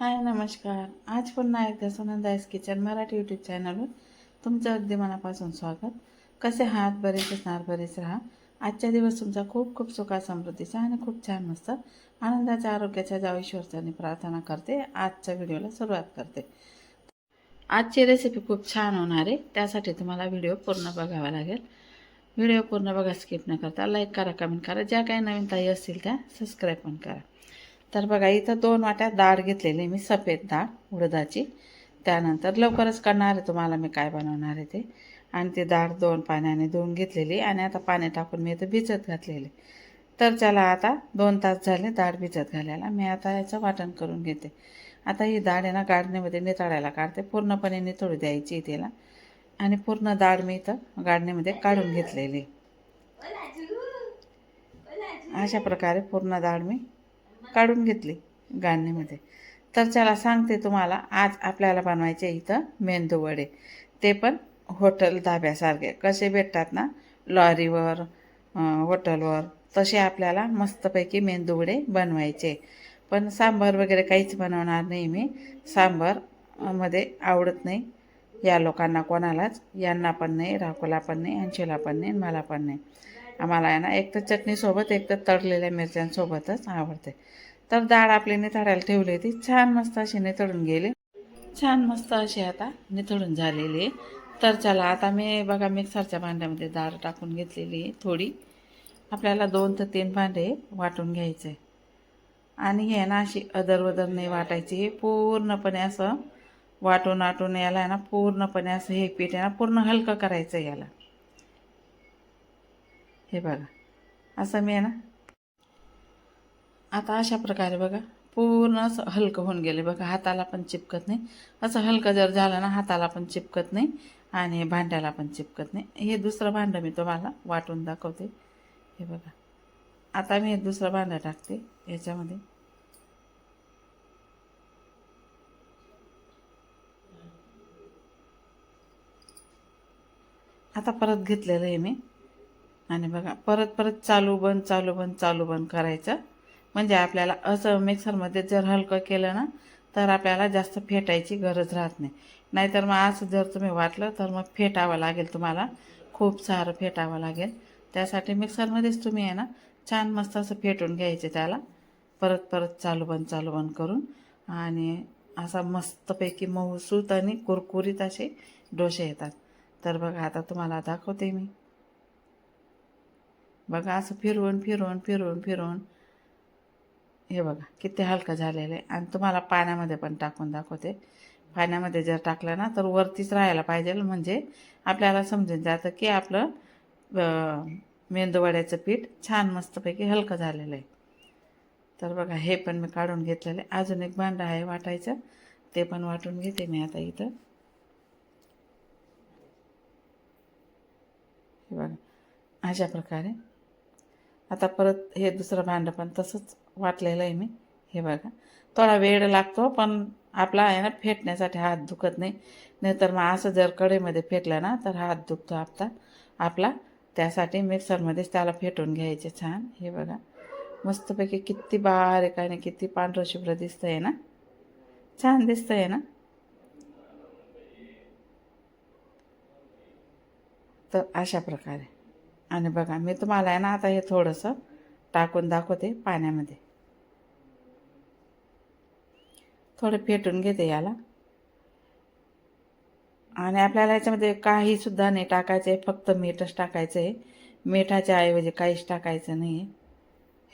हाय नमस्कार. आज पुन्हा एकदा सुनंदाईस किचन मराठी यूट्यूब चॅनलवर तुमचं अगदी मनापासून स्वागत. कसे हात बरेच असणार बरेच राहा. आजच्या दिवस तुमचा खूप खूप सुखा समृद्धीचा आणि खूप छान मस्त आनंदाच्या आरोग्याच्या जाऊ ईश्वरचानी प्रार्थना करते आजच्या व्हिडिओला सुरुवात करते. आजची रेसिपी खूप छान होणार आहे. त्यासाठी तुम्हाला व्हिडिओ पूर्ण बघावा लागेल. व्हिडिओ पूर्ण बघा स्किप न करता लाईक करा कमेंट करा. ज्या काही नवीन ताई असतील त्या सबस्क्राईब पण करा. तर बघा इथं दोन वाट्या डाळ घेतलेली मी सफेद डाळ उडदाची. त्यानंतर लवकरच करणार आहे तुम्हाला मी काय बनवणार आहे ते. आणि ती डाळ दोन पाण्याने धुवून घेतलेली आणि आता पाणी टाकून मी इथं भिजत घातलेली तर त्याला आता दोन तास झाले डाळ भिजत घालायला. मी आता याचं वाटण करून घेते. आता ही डाळ आहे ना गाडणीमध्ये नितळायला काढते. पूर्णपणे नितळू द्यायची तिला. आणि पूर्ण डाळ मी इथं गाडणीमध्ये काढून घेतलेली अशा प्रकारे पूर्ण डाळ मी काढून घेतली गाडणीमध्ये तर चला सांगते तुम्हाला आज आपल्याला बनवायचे इथं मेंदू वडे. ते पण हॉटेल धाब्यासारखे. कसे भेटतात ना लॉरीवर हॉटेलवर तसे आपल्याला मस्तपैकी मेंदू वडे बनवायचे. पण सांबार वगैरे काहीच बनवणार नाही मी. सांबारमध्ये आवडत नाही. या लोकांना कोणालाच यांना पण नाही राकोला पण नाही अंशूला पण नाही आणि मला पण नाही. आम्हाला आहे ना एक तर चटणीसोबत एक तर तळलेल्या मिरच्यांसोबतच आवडते. तर डाळ आपली निथळायला ठेवली होती. छान मस्त अशी निथळून गेली. छान मस्त अशी आता निथळून झालेली. आहे तर चला आता मी बघा मिक्सरच्या भांड्यामध्ये डाळ टाकून घेतलेली आहे थोडी. आपल्याला दोन ते तीन भांडे वाटून घ्यायचे. आणि हे ना अशी अदरवदर नाही वाटायची. पूर्णपणे असं वाटून वाटून याला आहे ना पूर्णपणे असं हे पीठ आहे ना पूर्ण हलकं करायचं याला. हे बघा. असं मी आहे ना. आता अशा प्रकारे बघा पूर्ण असं हलकं होऊन गेले बघा. हाताला पण चिपकत नाही. असं हलकं जर झालं ना हाताला पण चिपकत नाही आणि भांड्याला पण चिपकत नाही. हे दुसरं भांडं मी तुम्हाला वाटून दाखवते. हे बघा. आता मी हे दुसरं भांडं टाकते याच्यामध्ये. आता परत घेतलेलं आहे मी. आणि बघा परत परत चालू बंद चालू बंद चालू बंद करायचं. म्हणजे आपल्याला असं मिक्सरमध्ये जर हलकं केलं ना तर आपल्याला जास्त फेटायची गरज राहत नाही. नाहीतर मग असं जर तुम्ही वाटलं तर मग फेटावं लागेल तुम्हाला. खूप सारं फेटावं लागेल. त्यासाठी मिक्सरमध्येच तुम्ही आहे ना छान मस्त असं फेटून घ्यायचे त्याला. परत परत चालू बंद चालू बंद करून. आणि असा मस्तपैकी मऊसूत आणि कुरकुरीत असे डोसे येतात. तर बघा आता तुम्हाला दाखवते मी. बघा असं फिरवून फिरवून फिरवून फिरवून. हे बघा किती हलकं झालेलं आहे. आणि तुम्हाला पाण्यामध्ये पण टाकून दाखवते. पाण्यामध्ये जर टाकलं ना तर वरतीच राहायला पाहिजे. म्हणजे आपल्याला समजून जातं की आपलं अं, मेंदूवड्याचं पीठ छान मस्तपैकी हलकं झालेलं आहे. तर बघा हे पण मी काढून घेतलेलं आहे. अजून एक भांडं आहे वाटायचं. ते पण वाटून घेते मी आता इथं. हे बघा अशा प्रकारे आता परत हे दुसरं भांडं पण तसंच वाटलेलं आहे मी. हे बघा. थोडा वेळ लागतो पण आपला आहे ना फेटण्यासाठी हात दुखत नाही. नाहीतर मग असं जर कढईमध्ये फेटलं ना तर हात दुखतो आपला. आपला. त्यासाठी मिक्सरमध्येच त्याला फेटून घ्यायचे छान. हे बघा. मस्तपैकी किती बारीक आणि किती पांढरं शुभ्र आहे ना. छान दिसतं आहे ना. तर अशा प्रकारे. आणि बघा मी तुम्हाला आहे ना आता हे थोडंसं टाकून दाखवते पाण्यामध्ये. थोडं फेटून घेते याला. आणि आपल्याला याच्यामध्ये काहीसुद्धा नाही टाकायचं आहे फक्त मीठच टाकायचं आहे मिठाच्या ऐवजी काहीच टाकायचं नाही आहे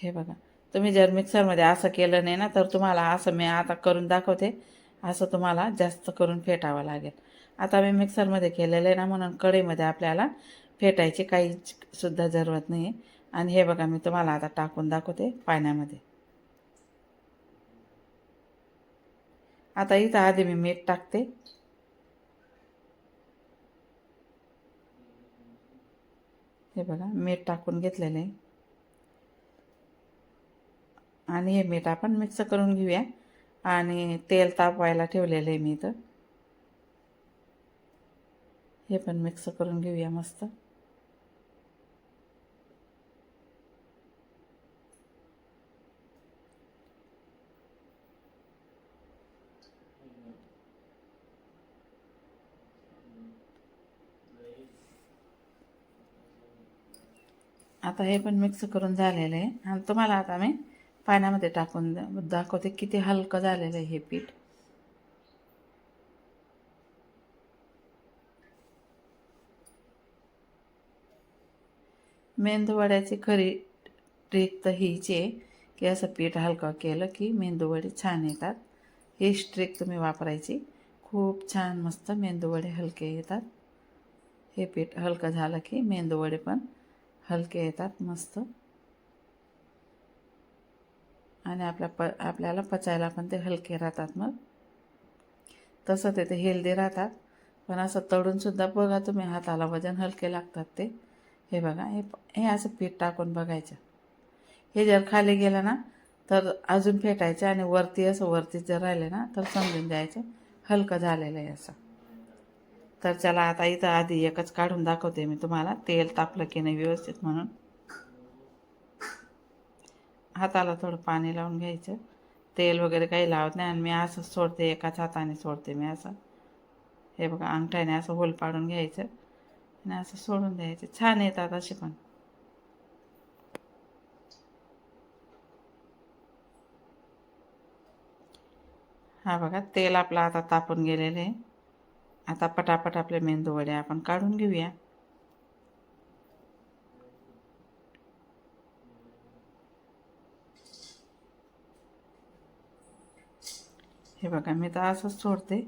हे बघा तुम्ही जर मिक्सरमध्ये असं केलं नाही ना तर तुम्हाला असं मी आता करून दाखवते. असं तुम्हाला जास्त करून फेटावं लागेल. आता मी मिक्सरमध्ये केलेलं आहे ना म्हणून कढईमध्ये आपल्याला फेटायची काहीच सुद्धा जरूरत नाही आहे आणि हे बघा मी तुम्हाला आता टाकून दाखवते पाण्यामध्ये. आता इथं आधी मी मीठ टाकते. हे बघा मीठ टाकून घेतलेलं आहे. आणि हे मीठ आपण मिक्स करून घेऊया. आणि तेल तापवायला ठेवलेलं आहे मी इथं. हे पण मिक्स करून घेऊया मस्त. आता हे पण मिक्स करून झालेलं आहे. आणि तुम्हाला आता मी पाण्यामध्ये टाकून दाखवते किती हलकं झालेलं आहे हे पीठ. मेंदूवड्याची खरी ट्रिक तर हीच आहे की असं पीठ हलकं केलं की मेंदूवडे छान येतात. हीच ट्रिक तुम्ही वापरायची. खूप छान मस्त मेंदूवडे हलके येतात. हे पीठ हलकं झालं की मेंदूवडे पण हलके येतात मस्त. आणि आपल्या प आपल्याला पचायला पण ते हलके राहतात मग. तसं ते ते हेल्दी राहतात. पण असं तळूनसुद्धा बघा तुम्ही हाताला वजन हलके लागतात ते. हे बघा हे हे असं पीठ टाकून बघायचं. हे जर खाली गेलं ना तर अजून फेटायचं आणि वरती असं वरती जर राहिले ना तर समजून द्यायचं हलकं झालेलं आहे असं. तर चला आता इथं आधी एकच काढून दाखवते मी तुम्हाला. तेल तापलं की नाही व्यवस्थित म्हणून. हाताला थोडं पाणी लावून घ्यायचं. तेल वगैरे काही लावत नाही आणि मी असं सोडते एकाच हाताने सोडते मी असं. हे बघा अंगठ्याने असं होल पाडून घ्यायचं आणि असं सोडून द्यायचं. छान येतात असे पण. हा बघा तेल आपलं आता तापून गेलेलं आहे. आता पटापट आपल्या मेंदू वड्या आपण काढून घेऊया. हे बघा मी तर असंच सोडते.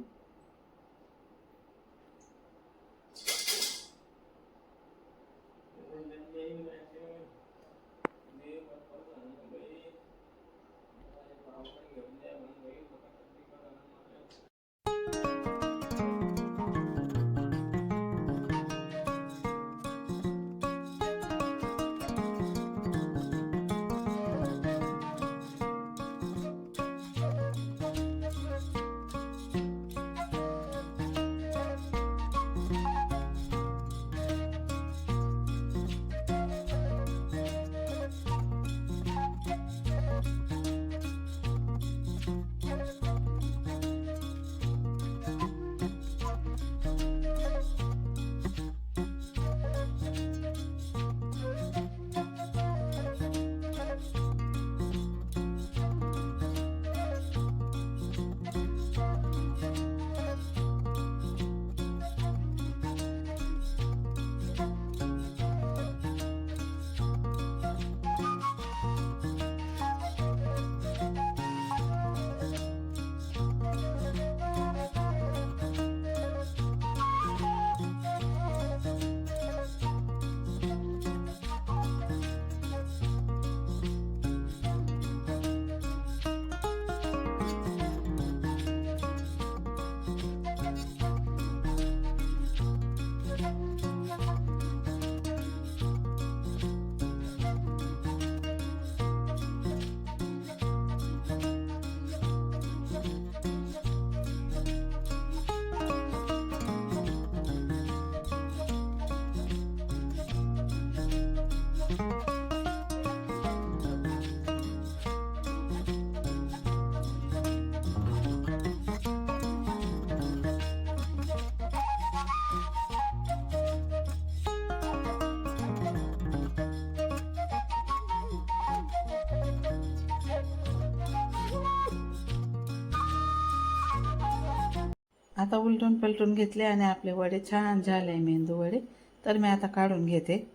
आता उलटून पलटून घेतले आणि आपले वडे छान झाले मेंदू वडे. तर मी आता काढून घेते.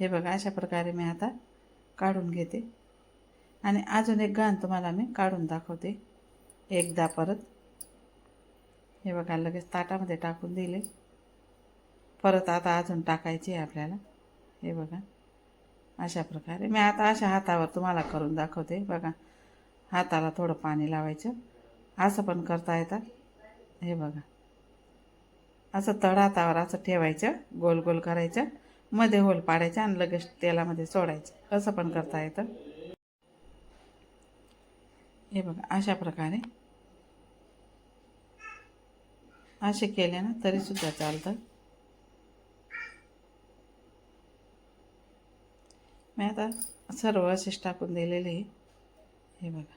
हे बघा अशा प्रकारे मी आता काढून घेते. आणि अजून एक घाण तुम्हाला मी काढून दाखवते. एकदा परत. हे बघा लगेच ताटामध्ये टाकून दिले. परत आता अजून टाकायचे आहे आपल्याला. हे बघा अशा प्रकारे. मी आता अशा हातावर तुम्हाला करून दाखवते. बघा हाताला थोडं पाणी लावायचं. असं पण करता येतात हे बघा. असं तळ हातावर असं ठेवायचं गोल गोल करायचं मध्ये होल पाडायचं आणि लगेच तेलामध्ये सोडायचं. असं पण करता येतं. हे बघा अशा प्रकारे. असे केले ना तरीसुद्धा चालतं. मी आता सर्व असेच टाकून दिलेले. आहे हे बघा.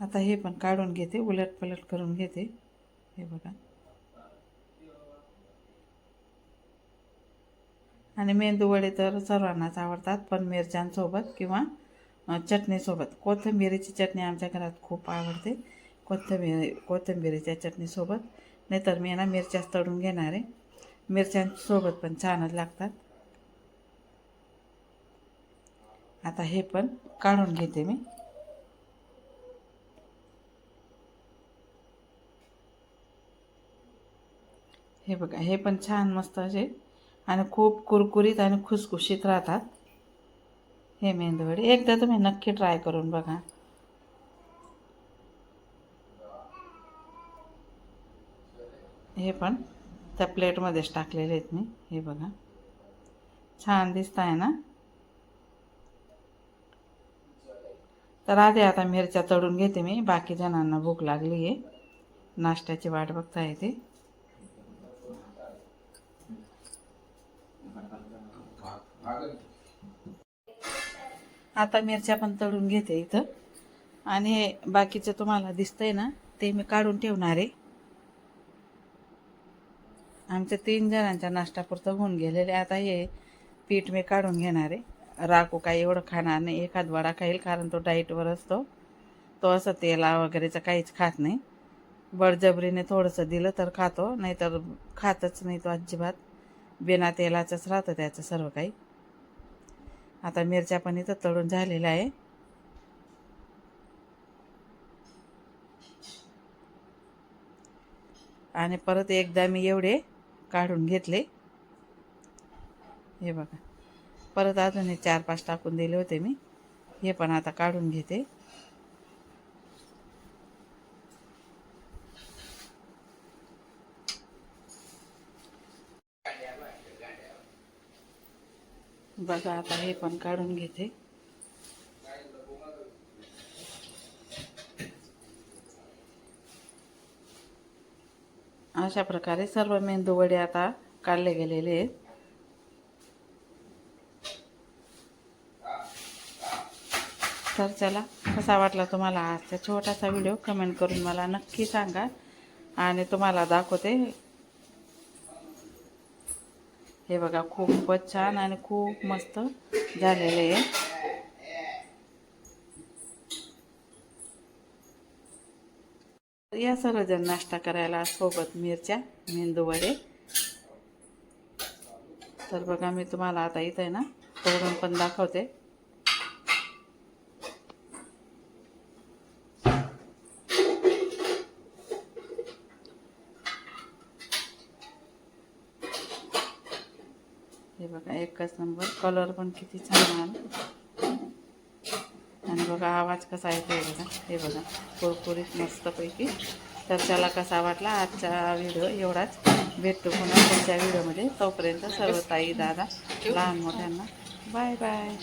आता हे पण काढून घेते उलट पलट करून घेते. हे बघा. आणि मेंदू वडे तर सर्वांनाच आवडतात पण मिरच्यांसोबत किंवा चटणीसोबत. कोथिंबिरीची चटणी आमच्या घरात खूप आवडते. कोथिंबीर कोथिंबिरीच्या चटणीसोबत. नाहीतर मी ना मिरच्याच तळून घेणार आहे. मिरच्यांसोबत पण छानच लागतात. आता हे पण काढून घेते मी. हे बघा हे पण छान मस्त असे. आणि खूप कुरकुरीत आणि खुसखुशीत राहतात हे मेंदूवडे. एकदा तुम्ही नक्की ट्राय करून बघा. हे पण त्या प्लेटमध्येच टाकलेले आहेत मी. हे बघा. छान दिसत आहे ना? तर आधी आता मिरच्या तळून घेते मी. बाकी जणांना भूक लागली आहे नाश्त्याची वाट बघता येते आता मिरच्या पण तळून घेते इथं. आणि हे बाकीचं तुम्हाला दिसतंय ना ते मी काढून ठेवणार आहे. आमच्या तीन जणांच्या नाश्तापुरतं होऊन गेलेले. आता हे पीठ मी काढून घेणार आहे. राखू काही एवढं खाणार नाही. एखाद वडा खाईल कारण तो डाईटवर असतो. तो असं तेला वगैरेचं काहीच खात नाही. बळजबरीने थोडंसं दिलं तर खातो नाहीतर खातच नाही तो अजिबात. बिना तेलाचंच राहतं त्याचं सर्व काही. आता मिरच्या पण इथं तळून झालेल्या आहे. आणि परत एकदा मी एवढे काढून घेतले. हे बघा. परत अजून हे चार पाच टाकून दिले होते मी. हे पण आता काढून घेते. बघा आता हे पण काढून घेते. अशा प्रकारे सर्व मेंदू वडे आता काढले गेलेले आहेत. तर चला कसा वाटला तुम्हाला आजचा छोटासा व्हिडिओ? कमेंट करून मला नक्की सांगा. आणि तुम्हाला दाखवते हे बघा खूपच छान आणि खूप मस्त झालेले आहे. या सर्वजण नाश्ता करायला सोबत मिरच्या मेंदू वडे. तर बघा मी तुम्हाला आता इथे आहे ना तोडून पण दाखवते. हे बघा एकच नंबर. कलर पण किती छान आला आणि बघा आवाज कसा येतोय बघा. हे बघा कुरकुरीत मस्तपैकी. तर त्याला कसा वाटला आजचा व्हिडिओ एवढाच. भेटतो पुन्हा पुढच्या व्हिडिओमध्ये तोपर्यंत सर्व ताई दादा लहान मोठ्यांना. Bye bye